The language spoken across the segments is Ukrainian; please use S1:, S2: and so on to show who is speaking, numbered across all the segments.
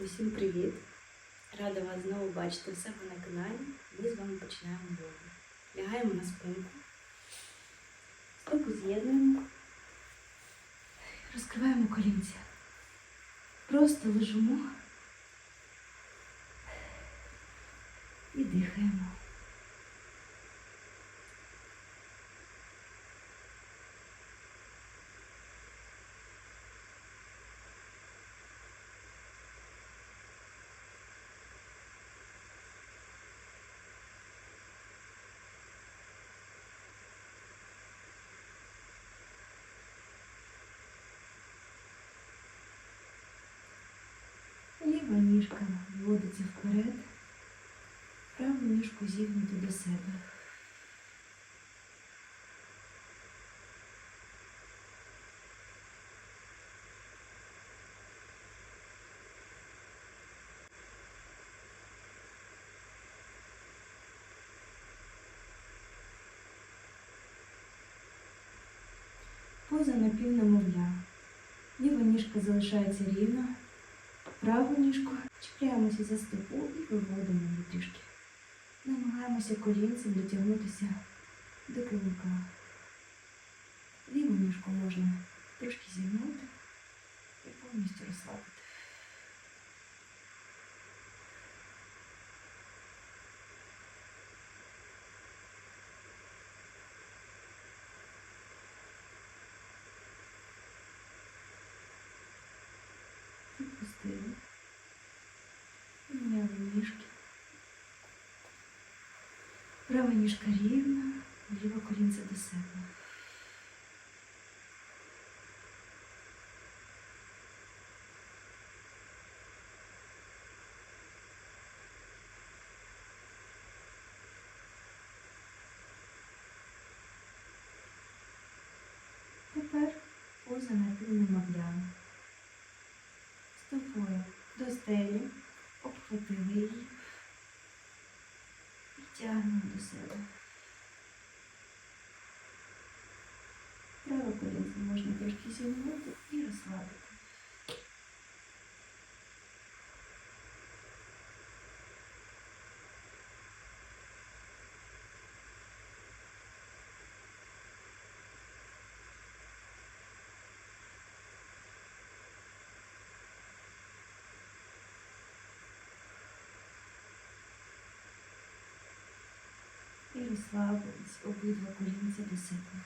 S1: Усім привіт! Рада вас знову бачити у себе на каналі. Ми з вами починаємо йогу. Лягаємо на спинку, стопу з'єднуємо, розкриваємо колінця. Просто лежимо і дихаємо. Ліва ніжка вводиться вперед, праву ніжку зігнути до себе. Поза напівнемовля. Ліва ніжка залишається рівна, праву ніжку чіпляємося за стопу і виводимо її трішки. Намагаємося колінцем дотягнутися до килимка. Ліву ніжку можна трошки зігнути і повністю розслабити. Відпустили. Міняли ніжки. Права ніжка рівна, ліва колінце до себе. Тепер поза напівним об'явом. Стопою до стелі, обхватили її себе. Праве колінце можна трошки зігнути і розслабити. Розслабились обидва колінця до себе.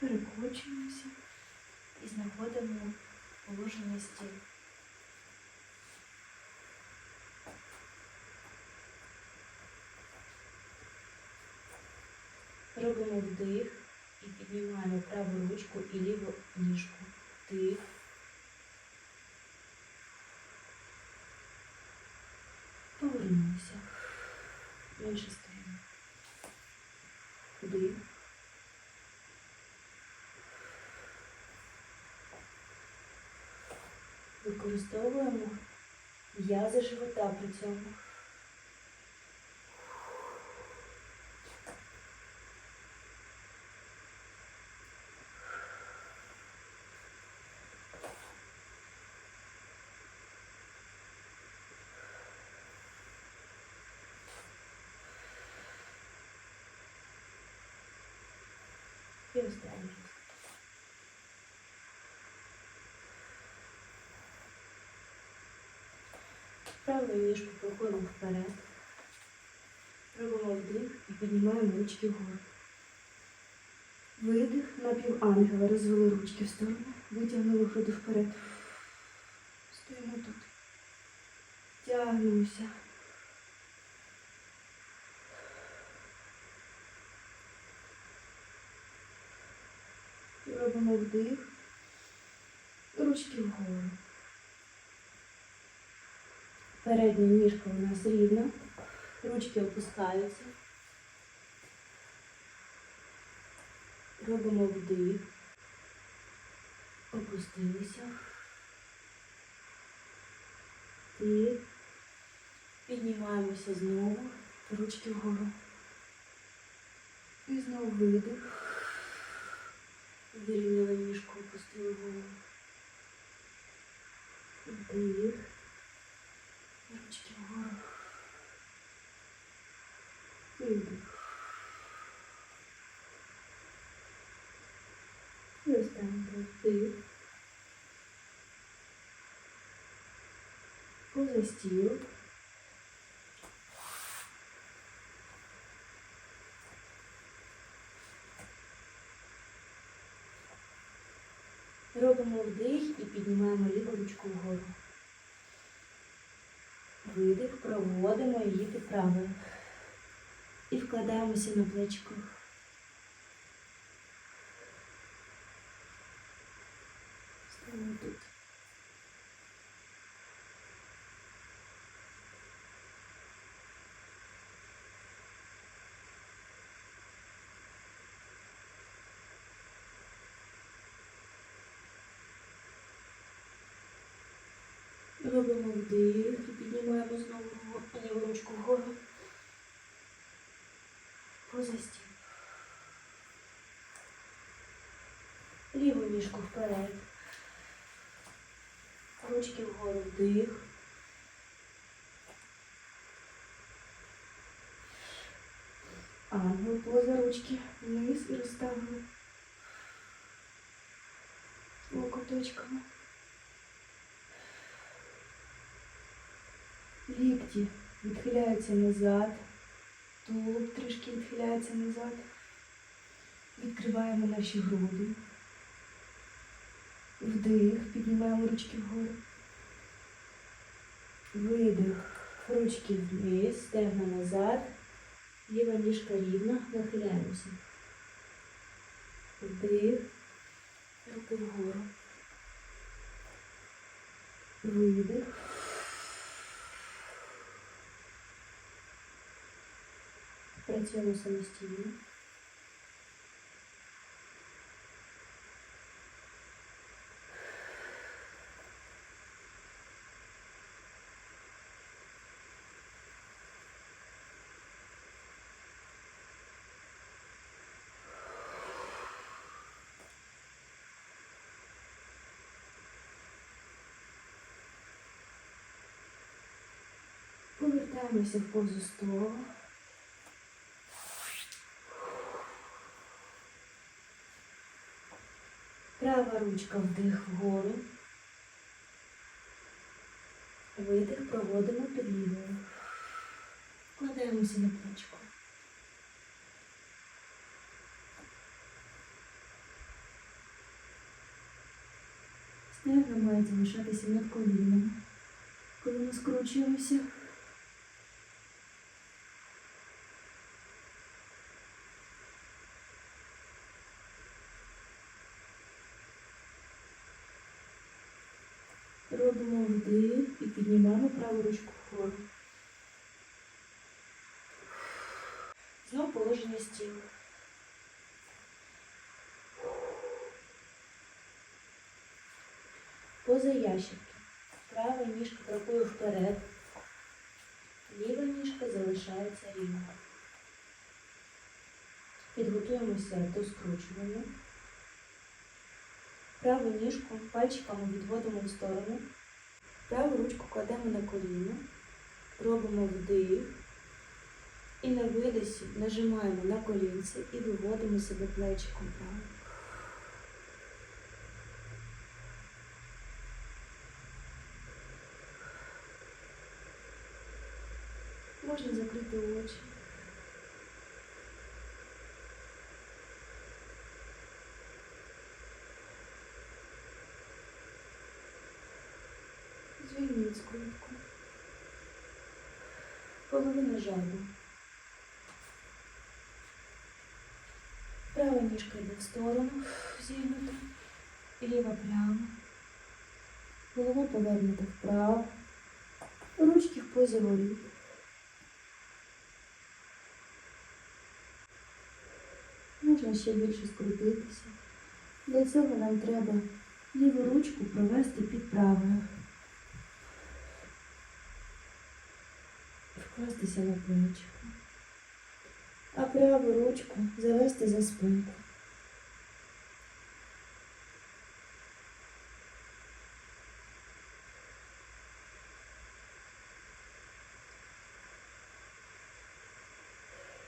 S1: Перекочуємося і знаходимо положення Робимо вдих і піднімаємо праву ручку і ліву ніжку. Вдих. Повернулися. Іншу сторону. Вдих. Використовуємо м'язи живота при цьому. І останній. Правою ніжку проходимо вперед. Робимо вдих і піднімаємо ручки вгору. Видих на півангела. Розвели ручки в сторону. Витягнули груди вперед. Стоїмо тут. Тягнемося. І робимо вдих. Ручки вгору. Передня ніжка у нас рівна, ручки опускаються. Робимо вдих. Опустилися. Ти. Піднімаємося знову. Ручки вгору. І знову видих. Вирівняли ніжку, опустили голову. Вдих. Ручки вгору. Видих. І останній вдих. Поза стіл. Робимо вдих і піднімаємо ліву ручку вгору. Видих, проводимо її до правою. І вкладаємося на плечко. Ставимо тут. Робимо вдих і піднімаємо знову ліву ручку вгору. Поза стіл. Ліву ніжку вперед. Ручки вгору вдих. Ангел поза ручки вниз і розставили. Локоточками. Лікті відхиляються назад. Тулуб трішки відхиляється назад. Відкриваємо наші груди. Вдих, піднімаємо ручки вгору. Видих. Ручки вниз, стегна назад. Ліва ніжка рівна, нахиляємося. Вдих. Руки вгору. Видих. Працюємо самостійно. Повертаємося в позу столу. Права ручка вдих вгору. Видих проводимо під лівою. Вкладаємося на плечко. Стегна мають залишатися над колінами. Коли ми скручуємося. Робимо вдих і піднімаємо праву ручку вгору. Знову положення стіл. Поза ящики. Права ніжка крокує вперед. Ліва ніжка залишається рівно. Підготуємося до скручування. Праву ніжку пальчиками відводимо в сторону. Праву ручку кладемо на коліно, робимо вдих і на видосі нажимаємо на колінці і виводимо себе плечиком право. Можна закрити очі. Звільніть скрутку. Половина жару. Права ніжка йде в сторону, зігнута, ліва прямо. Голова повернута вправо. Ручки в позі воріт. Можна ще більше скрутитися. Для цього нам треба Ліву ручку провести під правою. Вкластися на плечико. А праву ручку завести за спинку.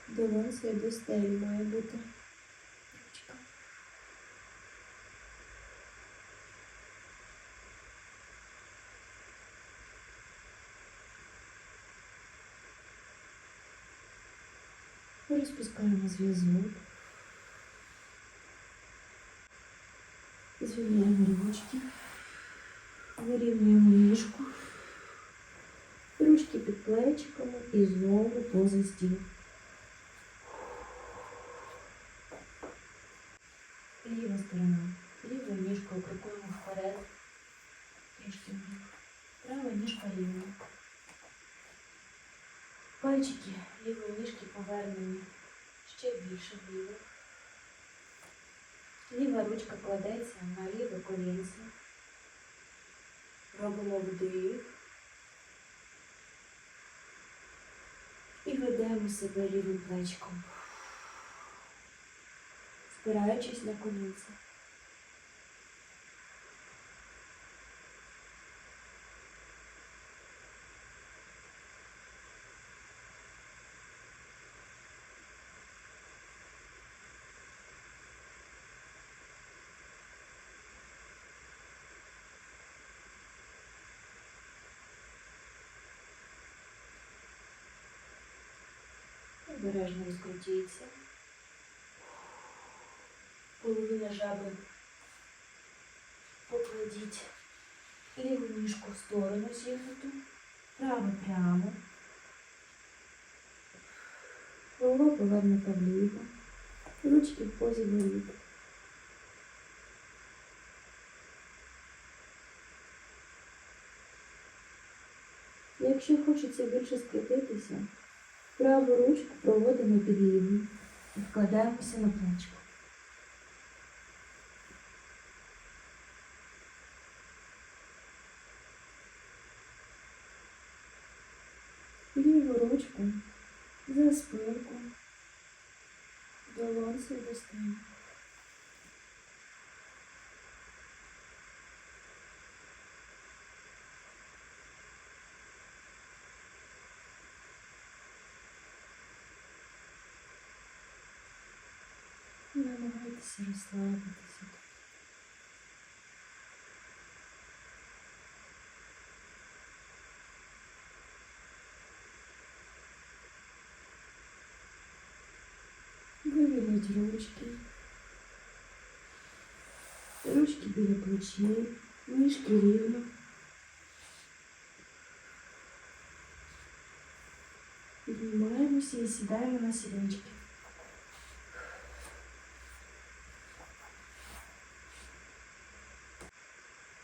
S1: Долонцею до стелі має бути. Розпускаємо зв'язок. Звільняємо ручки. Вирівнюємо ніжку. Ручки під плечиками і знову поза стіл. Ліва сторона. Лівою ніжкою крокуємо вперед. Трішки вбік. Права ніжка рівна. Пальчики лівої ніжки повернені Ще більше вліво. Ліва ручка кладеться на ліве колінце. Робимо вдих. І ведемо себе лівим плечком, спираючись на колінце. Обережно розкрутіться. Половина жаби покладіть ліву ніжку в сторону зігнуту, праву прямо. Голова повернута вліво. Ручки в позі воріт. Якщо хочеться більше скрутитися, Праву ручку проводимо під лівою і вкладаємося на плечко. Ліву ручку за спинку, долонцею до стіни. Намагайтеся розслабитися. Вивільніть ручки. Ручки біля плечей, ніжки рівно. Піднімаємося і сідаємо на сідочки.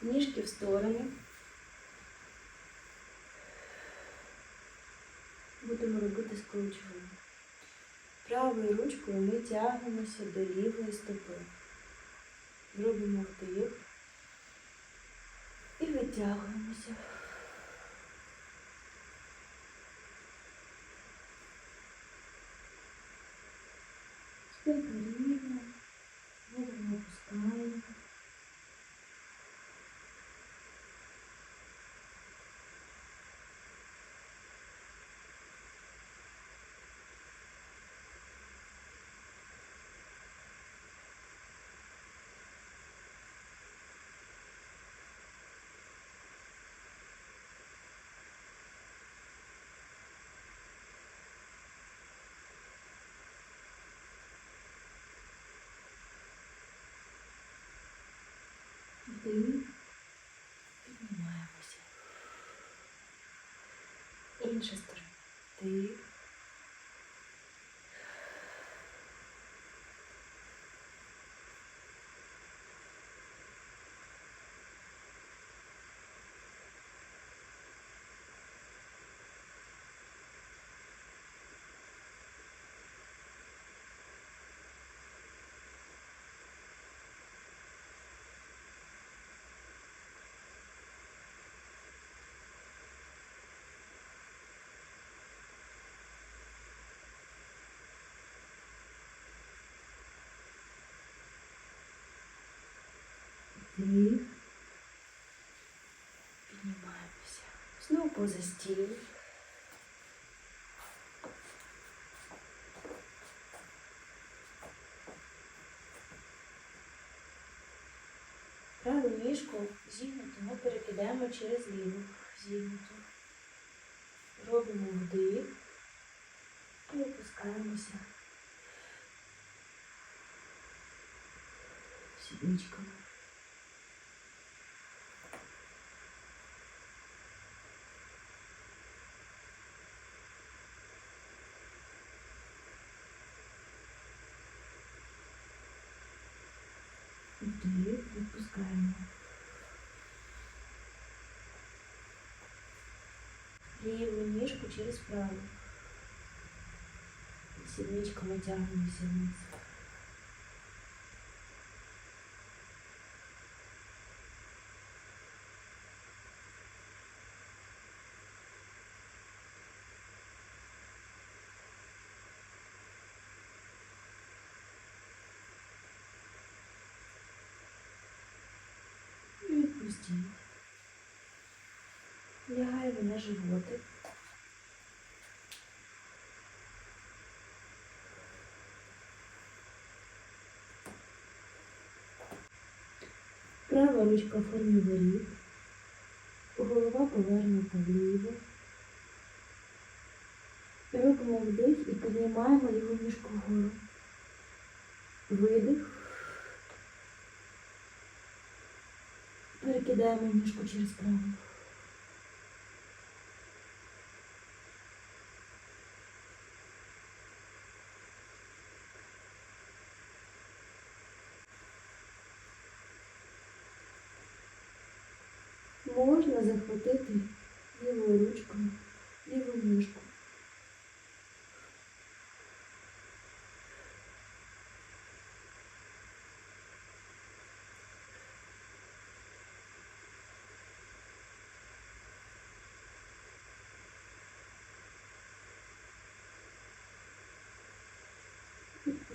S1: Ніжки в сторони. Будемо робити скручування. Правою ручкою ми тягнемося до лівої стопи. Робимо вдих і витягуємося. Спинка рівна, голову опускаємо. Вдих. Піднімаємося. Інша сторона. Поза стілю. Праву ніжку зігнуту ми перекидаємо через ліву зігнуту. Робимо вдих і опускаємося сідничками. Вдих, відпускаємо. Ліву ніжку через праву. Сідничками тягнемося вниз. І відпустіть. Лягаємо на животик. Права ручка в формі воріт. Голова повернута вліво. Робимо вдих і піднімаємо ліву ніжку вгору. Видих. Перекидаємо ніжку через праву. Можна захватити лівою ручкою ліву ніжку.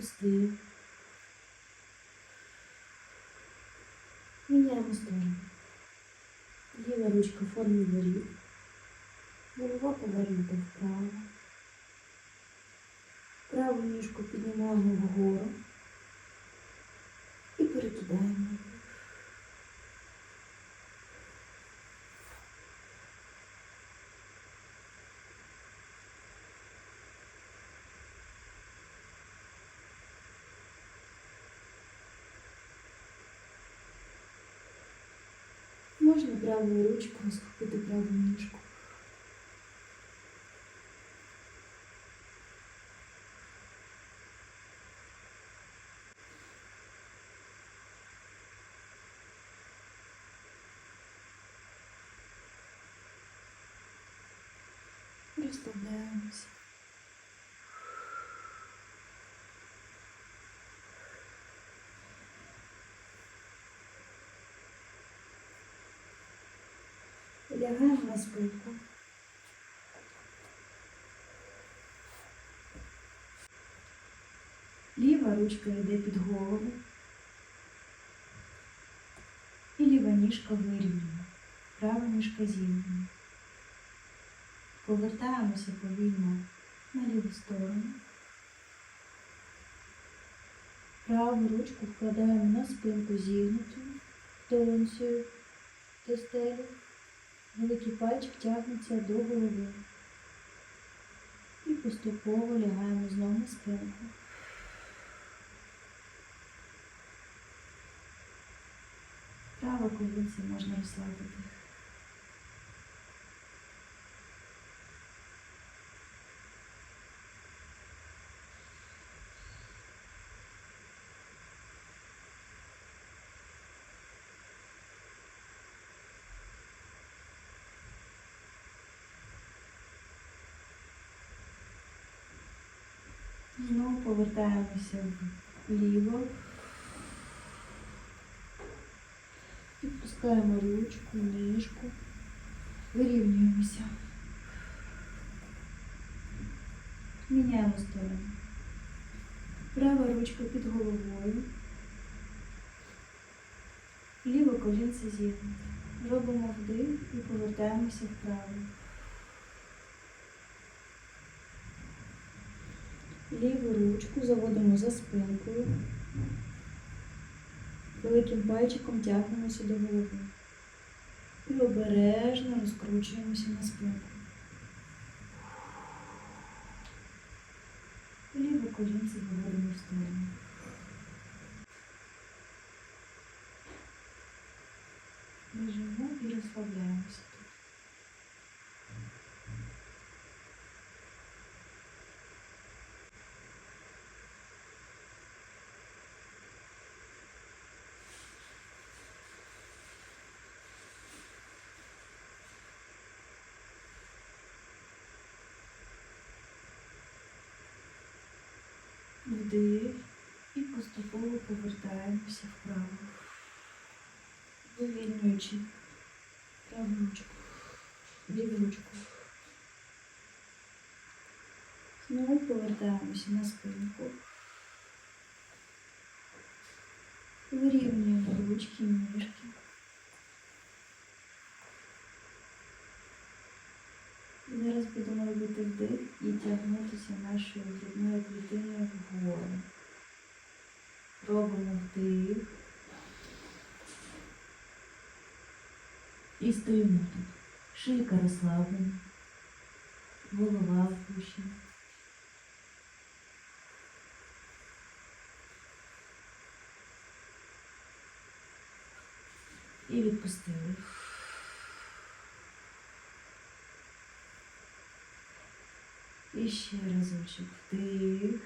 S1: Відпусти. Міняємо сторону. Ліва ручка в формі воріт. Голова повернута вправо. Праву ніжку піднімаємо вгору і перекидаємо. Можна правою ручкою схопити праву ніжку. Розслабляємося. Лягаємо на спинку. Ліва ручка йде під голову. І ліва ніжка вирівнює. Права ніжка зігнена. Повертаємося повільно на ліву сторону. Праву ручку вкладаємо на спинку зігнуту, долонцею до стелі. Великий пальчик тягнеться до голови. І поступово лягаємо знову на спинку. Право колінце можна розслабити. Знову повертаємося вліво. Відпускаємо ручку, ніжку. Вирівнюємося. Міняємо сторону. Права ручка під головою. Ліве колінце зігнуте. Робимо вдих і повертаємося вправо. Ліву ручку заводимо за спинкою. Великим пальчиком тягнемося до голови. І обережно розкручуємося на спинку. Ліве колінце виводимо в сторону. Вдих і поступово повертаємося вправо, вивільнюючи праву ручку, ліву ручку. Знову повертаємося на спинку. Вирівнюємо ручки, ніжки. Будемо робити вдих і тягнутися нашою грудною клітиною вгору. Робимо вдих. І стоїмо тут. Шийка розслаблена, голова впущена. І відпустили. І ще разочок вдих.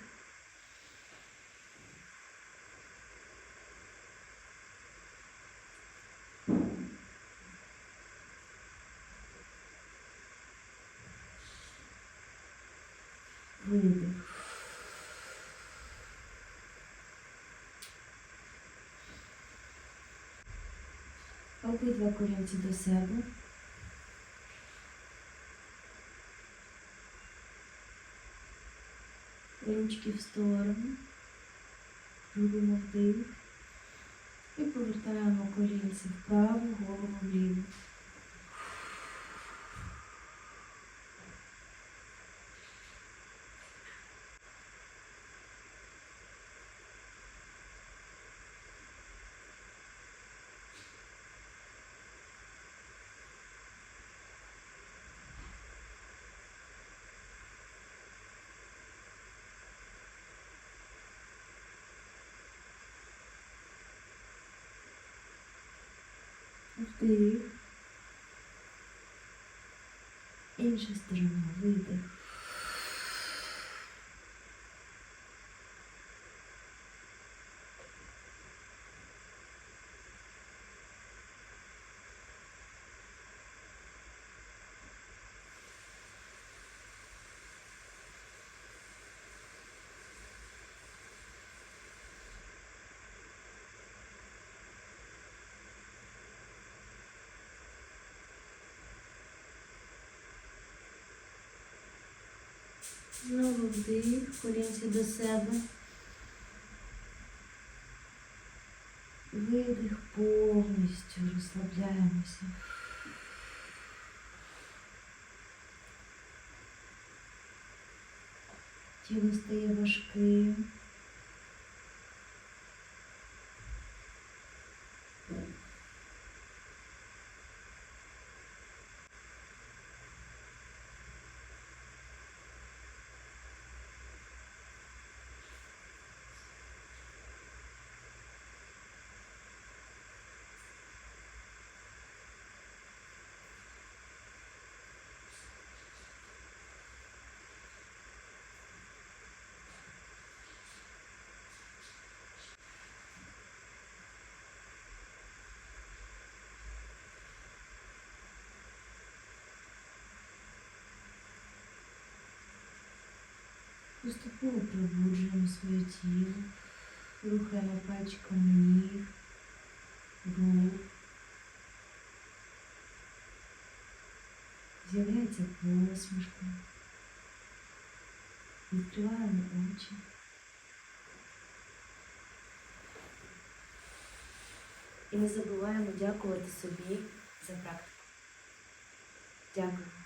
S1: Видих. Обидва колінці до себе. Ручки в сторону. Робимо вдих. І повертаємо колінці вправо, голову вліво. Вдих. Інша сторона, видих. Знову вдих, колінці до себе. Видих повністю розслабляємося. Тіло стає важким. Поступово пробуджуємо своє тіло, рухаємо пальчиками ніг, рук. З'являється посмішка. Відкриваємо очі. І не забуваємо дякувати собі за практику. Дякую.